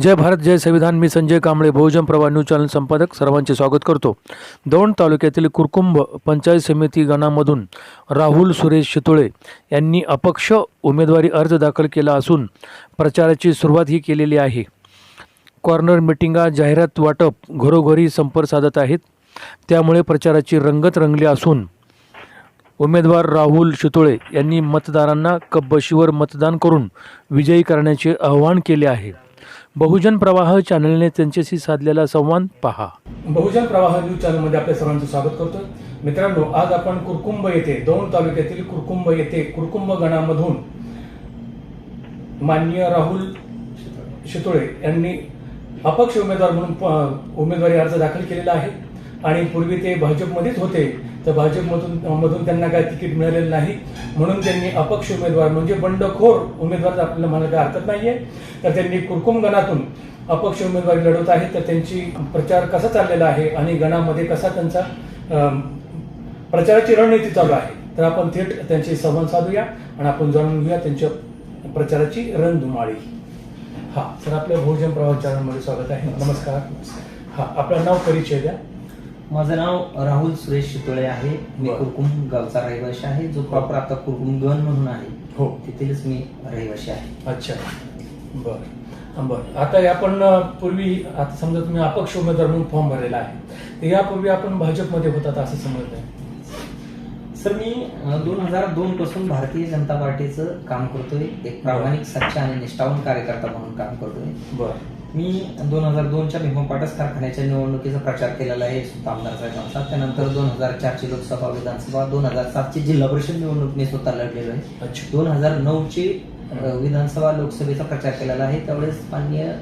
जय भारत जय संविधान. मी संजय कांबळे बहुजन प्रभा न्यूज चॅनल संपादक. सर्वांचे स्वागत करतो. दौंड तालुक्यातील कुरकुंभ पंचायत समिती गणामधून राहुल सुरेश शितोळे यांनी अपक्ष उमेदवारी अर्ज दाखल केला असून प्रचाराची सुरुवात ही केलेली आहे. कॉर्नर मिटिंगा जाहिरात वाटप घरोघरी संपर्क साधत आहेत. त्यामुळे प्रचाराची रंगत रंगली असून उमेदवार राहुल शितोळे यांनी मतदारांना कब्बशीवर मतदान करून विजयी करण्याचे आवाहन केले आहे. बहुजन प्रवाह चॅनलने त्यांच्याशी साधलेला संवाद पहा. बहुजन प्रवाह न्यूज चॅनलमध्ये आपल्या सर्वांचं स्वागत करतो. मित्रांनो आज आपण कुरकुंब येथे दौंड तालुक्यातील कुरकुंभ येथे कुरकुंब गणामधून माननीय राहुल शितोळे यांनी अपक्ष उमेदवार म्हणून उमेदवारी अर्ज दाखल केलेला आहे. आणि पूर्वी ते भाजपमध्येच होते. तर भाजपमधून मधून त्यांना काय तिकीट मिळालेलं नाही. म्हणून त्यांनी अपक्ष उमेदवार म्हणजे बंडखोर उमेदवार आपल्याला म्हणायला काही हरकत नाहीये तर त्यांनी कुरकुम गणातून अपक्ष उमेदवारी लढवत आहेत तर त्यांची प्रचार कसा चाललेला आहे आणि गणामध्ये कसा त्यांचा प्रचाराची रणनीती चालू आहे तर आपण थेट त्यांची संवाद साधूया आणि आपण जाणून घेऊया त्यांच्या प्रचाराची रणधुमाळी. हा सर आपल्या बहुजन प्रवास चॅनलमध्ये स्वागत आहे. नमस्कार. हा आपलं नाव परिचय द्या. माझं नाव राहुल सुरेश शितोळे आहे. मी. कुरकुम गावचा रहिवासी आहे. जो प्रॉपर आता कुरकुम गण म्हणून आहे. हो. तिथेच मी रहिवासी आहे. अच्छा. बर. बर. आता आपण पूर्वी आता समजा तुम्ही अपक्ष उमेदवार म्हणून फॉर्म भरलेला आहे. तर यापूर्वी आपण भाजपमध्ये होतात असं समजत आहे. सर मी दोन हजार दोन पासून भारतीय जनता पार्टीचं काम करतोय. एक प्रामाणिक सच्चा आणि निष्ठावान कार्यकर्ता म्हणून काम करतोय. बर. मी दोन हजार दोनच्या भीमा पाटस कारखान्याच्या निवडणुकीचा प्रचार केलेला आहे स्वतः आमदार साहेबांचा त्यानंतर दोन हजार चारची लोकसभा विधानसभा दोन हजार सातची जिल्हा परिषद निवडणूक मी स्वतः लढलेलो आहे. दोन हजार नऊची विधानसभा लोकसभेचा प्रचार केलेला आहे. त्यावेळेस माननीय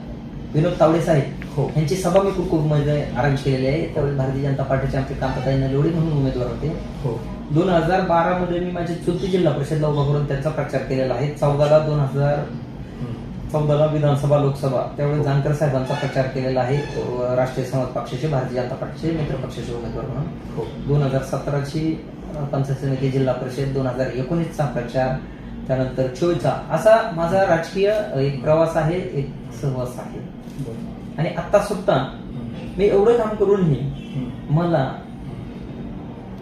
विनोद तावडे साहेब हो. यांची सभा मी कुरकुरमध्ये अरेंज केलेली आहे. त्यावेळेस भारतीय जनता पार्टीचे आमचे कांताताई नलवडे म्हणून उमेदवार होते. हो. दोन हजार बारा मध्ये मी माझी चुलती जिल्हा परिषदला उभा करून त्यांचा प्रचार केलेला आहे. चौदाला दोन हजार. चौदाला विधानसभा लोकसभा. त्यावेळेस जानकर साहेबांचा प्रचार केलेला आहे. राष्ट्रीय समाज पक्षाचे भारतीय जनता पार्टीचे मित्र पक्षाचे उमेदवार म्हणून. हो. दोन हजार सतराची पंचायत समिती जिल्हा परिषद दोन हजार एकोणीसचा प्रचार. त्यानंतर चोवीसचा. असा माझा राजकीय एक प्रवास आहे एक सहवास आहे. आणि आता सुद्धा. मी एवढं काम करूनही. मला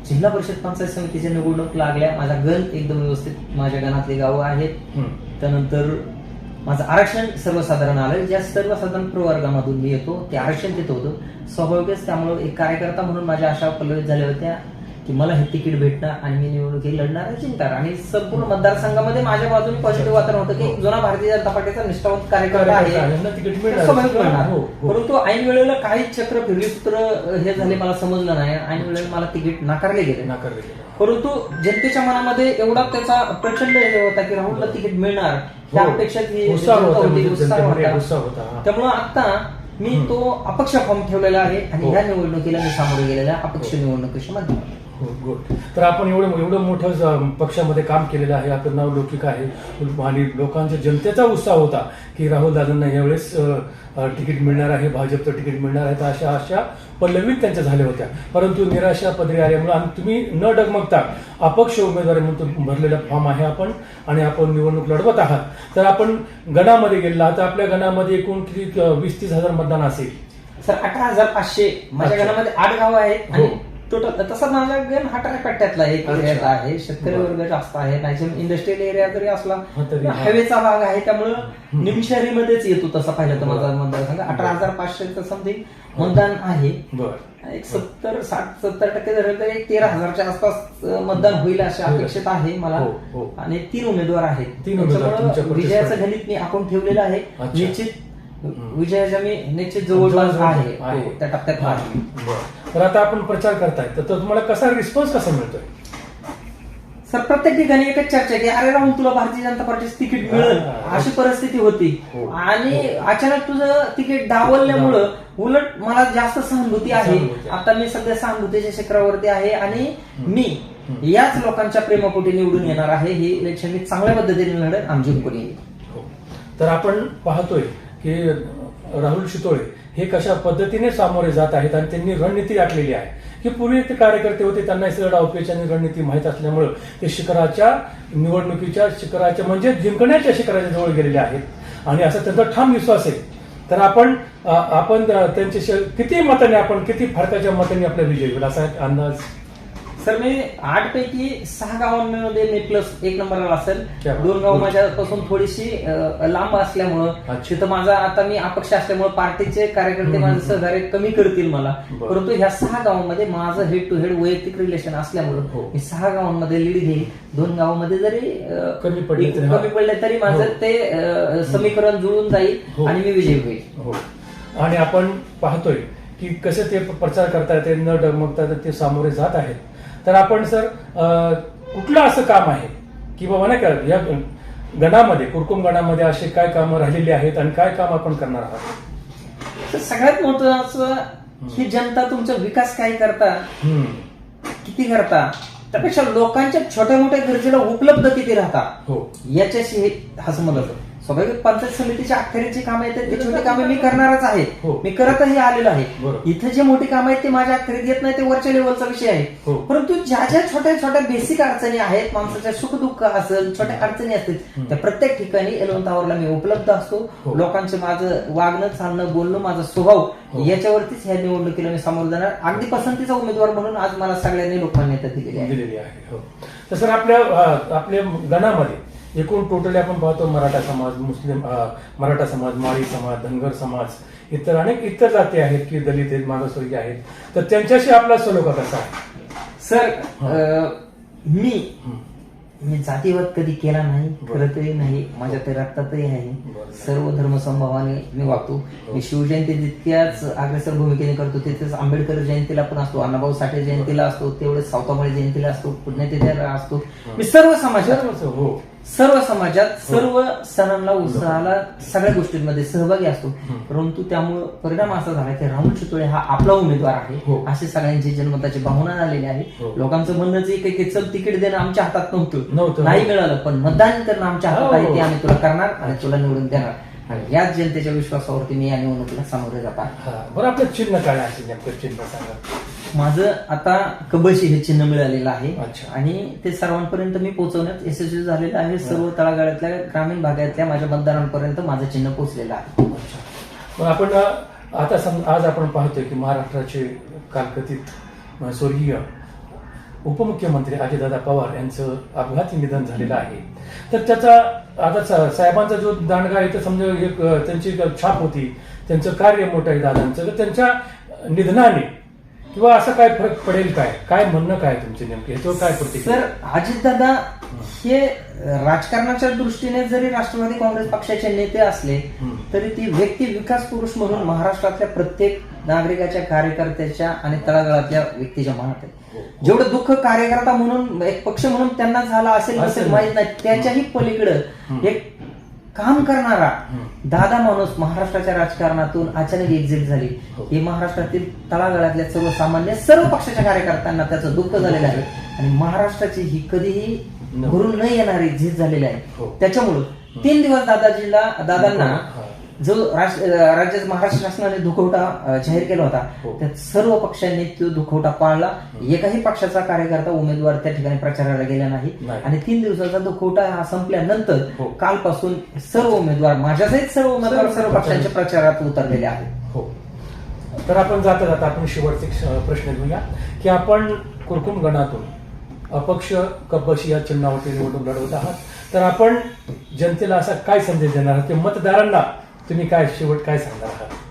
जिल्हा परिषद पंचायत समितीच्या निवडणूक लागल्या. माझा गण एकदम व्यवस्थित माझ्या गणातली गावं आहेत. त्यानंतर माझं आरक्षण सर्वसाधारण आलं ज्या सर्वसाधारण प्रवर्गामधून मी येतो ते आरक्षण तिथं होतं. स्वाभाविकच त्यामुळं एक कार्यकर्ता म्हणून माझ्या आशा पल्लवित झाल्या होत्या. की मला हे तिकीट भेटणं आणि मी निवडणुकीत लढणार आहे चिंता आणि संपूर्ण मतदारसंघामध्ये माझ्या बाजूने पॉझिटिव्ह वातावरण होतं की जुना भारतीय जनता पार्टीचा निष्ठावंत कार्यकर्ता आहे. हो हो परंतु ऐन वेळेला काही चक्र फिरलीसूत्र हे झाले मला समजलं नाही ऐन वेळेला मला तिकीट नाकारले गेले नाकारले गेले. परंतु जनतेच्या मनामध्ये एवढा त्याचा प्रचंड हे होता की राहुलला तिकीट मिळणार त्या हो. होती, म्हणजे. त्यामुळं आता मी. तो अपक्ष फॉर्म ठेवलेला आहे आणि. ह्या निवडणुकीला मी सामोरे गेलेल्या अपक्ष. निवडणुकीच्या माध्यमातून गुड तर आपण एवढं एवढं मोठं पक्षामध्ये काम केलेलं आहे. आपलं नाव लौकिक आहे. आणि लोकांचा जनतेचा उत्साह होता की राहुल दादांना यावेळेस तिकीट मिळणार आहे. भाजपचं तिकीट मिळणार आहे. तर अशा अशा पल्लवीत त्यांच्या झाल्या होत्या. परंतु निराशा पदरी आल्यामुळे आणि तुम्ही न डगमगता अपक्ष उमेदवारी म्हणून तो भरलेला फॉर्म आहे आपण आणि आपण निवडणूक लढवत आहात. तर आपण गणामध्ये गेला तर आपल्या गणामध्ये एकूण किती वीस तीस हजार मतदान असेल. सर अठरा हजार पाचशे. माझ्या. गणामध्ये आठ गाव आहेत हो. टोटल तसा माझा गण हटारा कट्ट्यातला एक. एरियाचा आहे शेतकरी. वर्ग जास्त आहे नाही इंडस्ट्रियल एरिया जरी असला हा, हा. हायवेचा भाग आहे त्यामुळं हम्म. निमशहरीमध्येच येतो तसा पाहिलं तर माझा. मतदारसंघ अठरा हजार पाचशेचं समथिंग मतदान आहे एक सत्तर साठ सत्तर टक्के धरलं तर एक तेरा हजारच्या आसपास मतदान होईल अशी. अपेक्षित आहे मला हो, हो. आणि तीन उमेदवार आहेत. विजयाचं गणित मी आखून ठेवलेलं आहे. निश्चित. विजयाच्या मी निश्चित जवळपास जवळ- आहे. हो, त्या टप्प्यात आहे बरं. तर आता आपण प्रचार करताय तर तो तुम्हाला कसा रिस्पॉन्स कसा मिळतोय सर प्रत्येक ठिकाणी एकच चर्चा की अरे राहुल तुला भारतीय जनता पार्टीचं तिकीट मिळेल हा. अशी परिस्थिती होती हो. आणि हो. अचानक तुझं तिकीट डावलल्यामुळं उलट मला जास्त सहानुभूती आहे सहानुभूती आहे. आता मी सध्या सहानुभूतीच्या शिखरावरती आहे आणि. मी. याच लोकांच्या प्रेमापोटी निवडून येणार आहे ही इलेक्शन मी चांगल्या पद्धतीने लढत आम जिंकून येईल हो. तर आपण पाहतोय हे राहुल शितोळे हे कशा पद्धतीने सामोरे जात आहेत आणि त्यांनी रणनीती आखलेली आहे? की पूर्वी ते कार्यकर्ते होते त्यांना सगळं डावपेच आणि रणनीती माहीत असल्यामुळं ते शिखराच्या निवडणुकीच्या शिखराच्या म्हणजे जिंकण्याच्या शिखराच्या जवळ गेलेले आहेत. आणि असा त्यांचा ठाम विश्वास आहे. तर आपण आपण अ, त्यांच्याशी किती मताने आपण किती फरकाच्या मताने आपला विजय होईल असा अंदाज सर मी आठ पैकी सहा गावांमध्ये मी प्लस एक नंबरला असेल. दोन गाव माझ्यापासून थोडीशी लांब असल्यामुळं. तिथं माझा आता मी अपक्ष असल्यामुळे पार्टीचे कार्यकर्ते माझे. सहकार्य कमी करतील मला. परंतु ह्या सहा गावांमध्ये माझं हेड टू हेड वैयक्तिक रिलेशन हो. असल्यामुळं मी सहा गावांमध्ये लीड घेईल दोन गावांमध्ये जरी कमी पडले हा. कमी पडले तरी माझं हो. ते समीकरण जुळून जाईल हो. आणि मी विजयी होईल हो आणि आपण पाहतोय की कसे ते प्रचार करतायत ते न डगमगता ते सामोरे जात आहेत तर आपण सर कुठलं असं काम आहे? की बाबा नाही का या गणामध्ये कुरकुम गणामध्ये असे काय कामं राहिलेली आहेत आणि काय काम आपण करणार आहात? तर सगळ्यात महत्वाचं ही जनता तुमचा विकास काय करता. किती करता? त्यापेक्षा लोकांच्या छोट्या मोठ्या गरजेला उपलब्ध किती राहता? हो. याच्याशी हे म्हणत स्वाभाविक पंचायत समितीच्या अखेरीची कामं येतात ती छोटी कामे मी करणारच आहे. हो. मी करतही आलेलो आहे. बरोबर. इथं जे मोठी कामं आहेत ते माझ्या अखेरीत येत नाही ते वरच्या लेवलचा विषय आहे. हो. परंतु ज्या ज्या छोट्या छोट्या बेसिक अडचणी आहेत माणसाच्या सुखदुःख असेल छोट्या अडचणी असतील त्या प्रत्येक ठिकाणी एलवन टावरला मी उपलब्ध असतो. हो. लोकांचे माझं वागणं चालणं बोलणं माझा स्वभाव याच्यावरतीच ह्या निवडणुकीला मी सामोरं जाणार. अगदी पसंतीचा उमेदवार म्हणून आज मला सगळ्यांनी लोकमान्यता दिलेली आहे. दिलेली आहे. हो. तर सर आपल्या अ, आपल्या गणामध्ये एकूण टोटली आपण पाहतो मराठा समाज मुस्लिम मराठा समाज माळी समाज धनगर समाज इतर अनेक इतर जाती आहेत की दलित आहेत मागासवर्गीय आहेत. तर त्यांच्याशी आपला सलोखा कसा आहे? सर मी. मी जातीवाद कधी केला नाही. करतही नाही माझ्या ते रक्तातही आहे. सर्व धर्म समभावाने मी वागतो. मी शिवजयंती जितक्याच अग्रेसर भूमिकेने करतो तिथेच आंबेडकर जयंतीला पण असतो अण्णाभाऊ साठे जयंतीला असतो तेवढेच सावतामाळी जयंतीला असतो पुण्यतिथीला असतो. मी सर्व समाजात हो. सर्व समाजात सर्व सणांना उत्साहाला सगळ्या गोष्टींमध्ये सहभागी असतो हं. परंतु त्यामुळे परिणाम असा झाला की राहुल चितोळे हा आपला उमेदवार आहे हो. अशी सगळ्यांची जनमताची भावना झालेली आहे हो. लोकांचं म्हणणंच एक की चल तिकीट देणं आमच्या हातात नव्हतं नव्हतं. नाही मिळालं पण मतदान करणं आमच्या हातात हो. आहे ते आम्ही तुला करणार आणि तुला निवडून देणार याच जनतेच्या विश्वासावरती मी या निवडणुकीला सामोरे जात आहे. हा बरं आपलं चिन्ह काय आहे नेमकं चिन्ह सांगा. माझं आता कबशी हे चिन्ह मिळालेलं आहे अच्छा. आणि ते सर्वांपर्यंत मी पोहोचवण्यात यशस्वी झालेलं आहे. सर्व तळागाळातल्या ग्रामीण भागातल्या माझ्या मतदारांपर्यंत माझं चिन्ह पोहोचलेलं आहे. अच्छा. मग आपण अ, आता सम आज आपण पाहतोय की महाराष्ट्राचे कालकथित अ, स्वर्गीय उपमुख्यमंत्री अजितदादा पवार यांचं अपघाती निधन झालेलं आहे. तर त्याचा आता सा- साहेबांचा जो दांडगा आहे तर समजा एक त्यांची छाप होती त्यांचं कार्य मोठं आहे दादांचं तर त्यांच्या निधनाने किंवा असं काय फरक पडेल काय? काय म्हणणं काय तुमचे नेमके? ह्याच्यावर काय प्रतिक्रिया? सर अजितदादा हे राजकारणाच्या दृष्टीने जरी राष्ट्रवादी काँग्रेस पक्षाचे नेते असले. तरी ती व्यक्ती विकास पुरुष म्हणून महाराष्ट्रातल्या प्रत्येक नागरिकाच्या कार्यकर्त्याच्या आणि तळागाळातल्या व्यक्तीच्या मनात आहे हो. जेवढं दुःख कार्यकर्ता म्हणून एक पक्ष म्हणून त्यांना झाला असेल असेल नसेल. माहीत नाही त्याच्याही पलीकडं. एक काम करणारा. दादा माणूस महाराष्ट्राच्या राजकारणातून अचानक एक्झिट झाली हो. ही महाराष्ट्रातील तळागाळातल्या सर्वसामान्य सर्व पक्षाच्या कार्यकर्त्यांना त्याचं दुःख झालेलं आहे आणि महाराष्ट्राची ही कधीही न- भरून न येणारी झीज झालेली आहे हो. त्याच्यामुळं तीन दिवस दादाजीला दादांना हा. जो राज- राज्य महाराष्ट्र शासनाने दुखवटा जाहीर केला होता हो. त्यात सर्व पक्षांनी तो दुखवटा पाळला. एकाही पक्षाचा कार्यकर्ता उमेदवार त्या ठिकाणी प्रचाराला गेला नाही. आणि तीन दिवसाचा दुखवटा हा संपल्यानंतर हो. कालपासून सर्व उमेदवार माझ्यासहित सर्व उमेदवार सर्व पक्षांच्या प्रचारात उतरलेले आहेत. हो. तर आपण जाता जाता आपण शेवटचे प्रश्न घेऊया की आपण कुरकुम गणातून अपक्ष कपशी या चिन्हावरती निवडणूक लढवत आहात. तर आपण जनतेला असा काय संदेश देणार आहात? की मतदारांना तुम्ही काय शेवट काय सांगणार आहात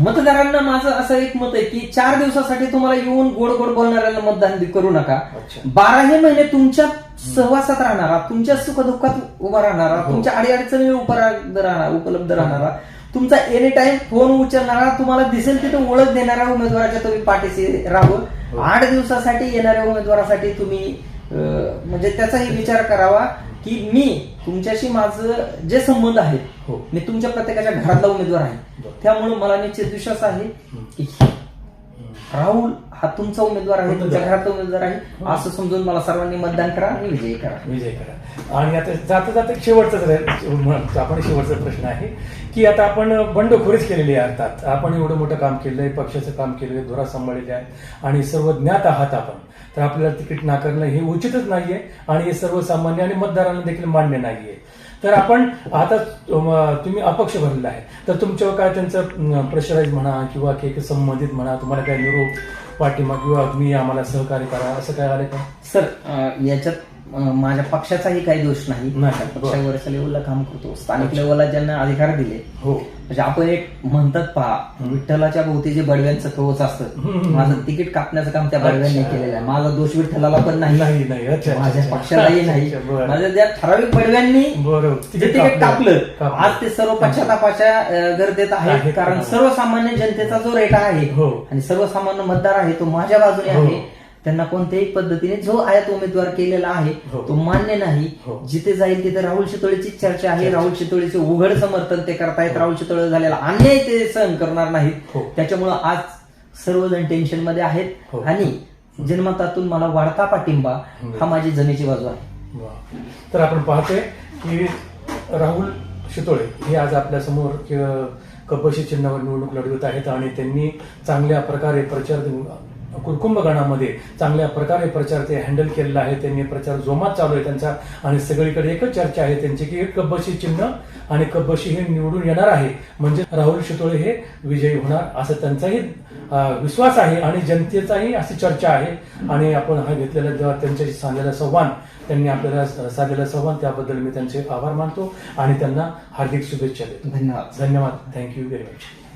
मतदारांना माझं असं एक मत आहे की चार दिवसासाठी तुम्हाला येऊन गोड गोड बोलणाऱ्यांना मतदान करू नका अच्छा. बाराही महिने तुमच्या सहवासात राहणारा तुमच्या सुखदुःखात उभा राहणारा हो. तुमच्या अडीअडचणी उपलब्ध राहणारा उपलब्ध राहणारा तुमचा एनी टाइम फोन उचलणारा तुम्हाला दिसेल तिथे ओळख देणाऱ्या उमेदवाराच्या तुम्ही पाठीशी हो. राहावं आठ दिवसासाठी येणाऱ्या उमेदवारासाठी तुम्ही अं, म्हणजे त्याचाही विचार करावा की मी तुमच्याशी माझं जे संबंध आहेत हो. मी तुमच्या प्रत्येकाच्या घरातला उमेदवार आहे बरं. त्यामुळे मला निश्चित विश्वास आहे की राहुल हा तुमचा उमेदवार आहे तुमच्या घरातला उमेदवार आहे. असं समजून मला सर्वांनी मतदान करा आणि विजयी करा. विजय करा. आणि आता जाता जाता म- आपण शेवटचा प्रश्न आहे की आता आपण बंडखोरीच केलेली आहे अर्थात. आपण एवढं मोठं काम केलंय पक्षाचं काम केलंय धोरा सांभाळलेले आहे आणि सर्व ज्ञात आहात आपण. तर आपल्याला तिकीट नाकारणं हे उचितच नाहीये आणि हे सर्वसामान्य आणि मतदारांना देखील मान्य नाहीये. तर आपण आता तुम्ही अपक्ष भरलेला आहे. तर तुमच्यावर काय त्यांचं प्रेशराईज म्हणा किंवा काही संबंधित म्हणा तुम्हाला काय निरोप पाठिंबा किंवा तुम्ही आम्हाला सहकार्य करा असं काय आलं का? सर याच्यात माझ्या पक्षाचाही काही दोष नाही. पक्षावरच्या लेवलला काम करतो स्थानिक लेवलला ज्यांना अधिकार दिले हो म्हणजे आपण एक म्हणतात पहा विठ्ठलाच्या भोवती जे बडव्यांचं कवच असतं. माझं तिकीट कापण्याचं काम त्या बडव्यांनी. केलेलं आहे माझा दोष विठ्ठलाला पण नाही माझ्या. पक्षालाही नाही. माझ्या त्या ठराविक बडव्यांनी जे तिकीट कापलं. आज ते सर्व पश्चातापाच्या अं, गर्दीत आहे. कारण सर्वसामान्य जनतेचा जो रेटा आहे हो. आणि सर्वसामान्य मतदार आहे तो माझ्या बाजूने हो. आहे त्यांना कोणत्याही पद्धतीने जो आयात उमेदवार केलेला आहे हो. तो मान्य नाही हो. जिथे जाईल तिथे राहुल शितोळेची चर्चा आहे राहुल शितोळेचे उघड समर्थन ते करतायत राहुल शितोळे झालेला अन्याय ते सहन करणार नाहीत हो. त्याच्यामुळं आज सर्वजण टेन्शनमध्ये आहेत हो. आणि जनमतातून मला वाढता पाठिंबा हा माझी जमेची बाजू आहे. तर आपण पाहतोय की राहुल शितोळे हे आज आपल्यासमोर कपशी चिन्हावर निवडणूक लढवत आहेत आणि त्यांनी चांगल्या प्रकारे प्रचार कुरकुंभ गणामध्ये चांगल्या प्रकारे प्रचार ते हँडल केलेला आहे. त्यांनी प्रचार जोमात चालू आहे त्यांचा. आणि सगळीकडे एकच चर्चा आहे त्यांची की कब्बशी चिन्ह आणि कब्बशी हे निवडून येणार आहे. म्हणजे राहुल शितोळे हे विजयी होणार असं त्यांचाही विश्वास आहे आणि जनतेचाही अशी चर्चा आहे. आणि आपण हा घेतलेला जेव्हा त्यांच्याशी साधलेला संवाद त्यांनी आपल्याला साधलेला संवाद त्याबद्दल मी त्यांचे आभार मानतो आणि त्यांना हार्दिक शुभेच्छा देतो. धन्यवाद. धन्यवाद. Thank you very much